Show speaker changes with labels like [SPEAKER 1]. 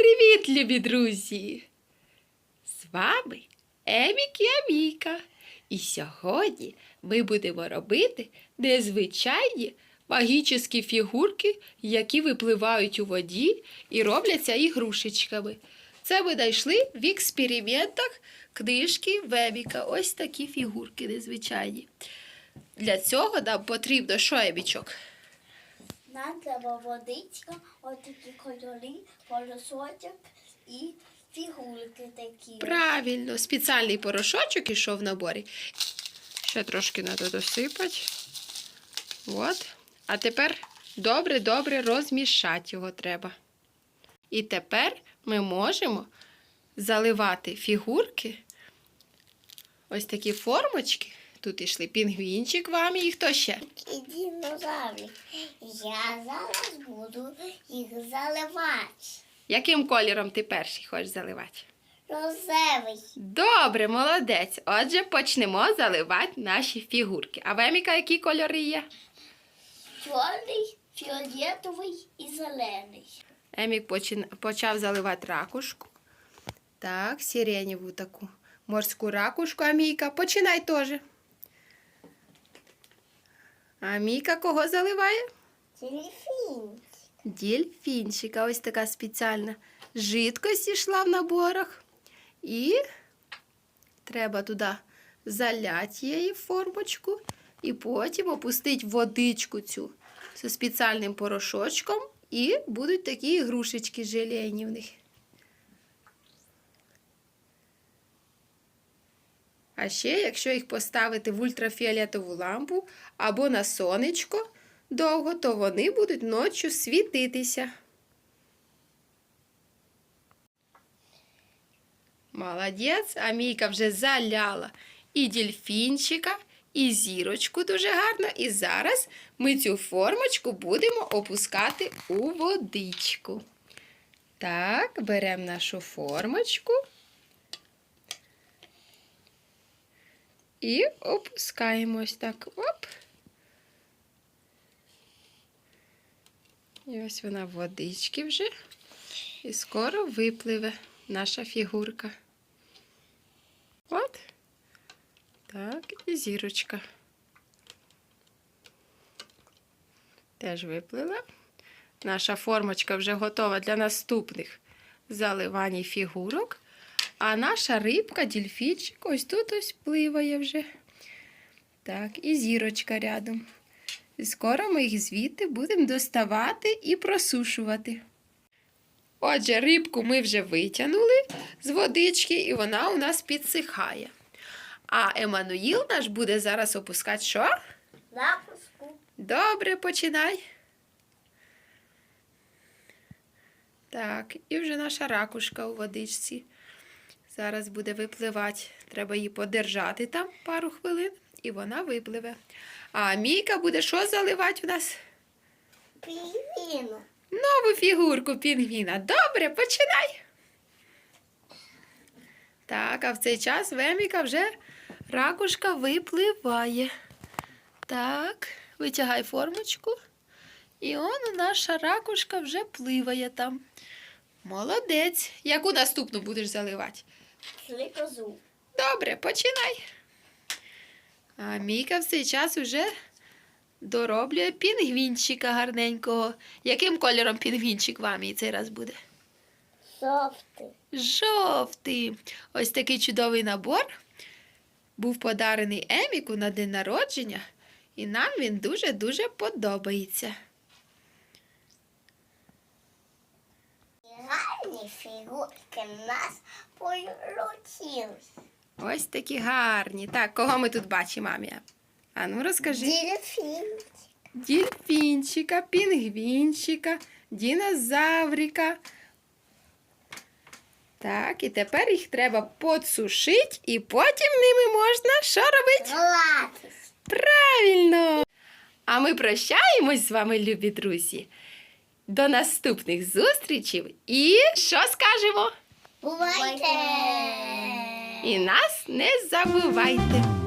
[SPEAKER 1] Привіт, любі друзі! З вами Емік і Аміка. І сьогодні ми будемо робити незвичайні магічні фігурки, які випливають у воді і робляться ігрушечками. Це ми знайшли в експериментах книжки Веміка. Ось такі фігурки незвичайні. Для цього нам потрібно що, Емічок?
[SPEAKER 2] Нам треба водичка, отакі кольори, полосочок і фігурки такі.
[SPEAKER 1] Правильно, спеціальний порошочок ішов в наборі. Ще трошки треба досипати. От. А тепер добре-добре розмішати його треба. І тепер ми можемо заливати фігурки. Ось такі формочки. Тут ішли пінгвінчик вам і хто ще?
[SPEAKER 2] І динозаври. Я зараз буду їх заливати.
[SPEAKER 1] Яким кольором ти перший хочеш заливати?
[SPEAKER 2] Розовий.
[SPEAKER 1] Добре, молодець. Отже, почнемо заливати наші фігурки. А в Еміка які кольори є?
[SPEAKER 2] Чорний, фіолетовий і зелений.
[SPEAKER 1] Емік почин- почав заливати ракушку. Так, сиреневу таку морську ракушку, Амійка. Починай теж. Амійка кого заливає?
[SPEAKER 2] Телефін.
[SPEAKER 1] Дільфінчика. Ось така спеціальна жидкость йшла в наборах. І треба туди заляти її в формочку. І потім опустити водичку цю зі спеціальним порошочком. І будуть такі ігрушечки желейні в них. А ще, якщо їх поставити в ультрафіолетову лампу або на сонечко довго, то вони будуть ночі світитися. Молодець, Амійка вже заляла і дельфінчика, і зірочку дуже гарно. І зараз ми цю формочку будемо опускати у водичку. Так, беремо нашу формочку і опускаємо ось так. Оп. І ось вона в водички вже. І скоро випливе наша фігурка. От. Так, і зірочка. Теж виплила. Наша формочка вже готова для наступних заливань фігурок. А наша рибка, дільфінчик, ось тут ось пливає вже. Так, і зірочка рядом. І скоро ми їх звідти будемо доставати і просушувати. Отже, рибку ми вже витягнули з водички, і вона у нас підсихає. А Еммануїл наш буде зараз опускати що?
[SPEAKER 2] Запуску.
[SPEAKER 1] Добре, починай. Так, і вже наша ракушка у водичці. Зараз буде випливати. Треба її подержати там пару хвилин, і вона випливе. А Мійка буде що заливати в нас?
[SPEAKER 2] Пінгвіну.
[SPEAKER 1] Нову фігурку пінгвіна. Добре, починай. Так, а в цей час Веміка вже ракушка випливає. Так, витягай формочку. І он наша ракушка вже пливає там. Молодець. Яку наступну будеш заливати?
[SPEAKER 2] Сликозу.
[SPEAKER 1] Добре, починай. А Міка в цей час вже дороблює пінгвінчика гарненького. Яким кольором пінгвінчик вам і цей раз буде?
[SPEAKER 2] Софти.
[SPEAKER 1] Жовтий. Ось такий чудовий набор був подарений Еміку на день народження, і нам він дуже-дуже подобається.
[SPEAKER 2] Гарні фігурки в нас получились.
[SPEAKER 1] Ось такі гарні. Так, кого ми тут бачимо, мамі? А ну розкажи.
[SPEAKER 2] Дельфін.
[SPEAKER 1] Дільфінчика, пінгвінчика, дінозаврика. Так, і тепер їх треба подсушити, і потім ними можна що робити?
[SPEAKER 2] Гладись.
[SPEAKER 1] Правильно! А ми прощаємось з вами, любі друзі. До наступних зустрічей і що скажемо?
[SPEAKER 2] Бувайте!
[SPEAKER 1] І нас не забувайте!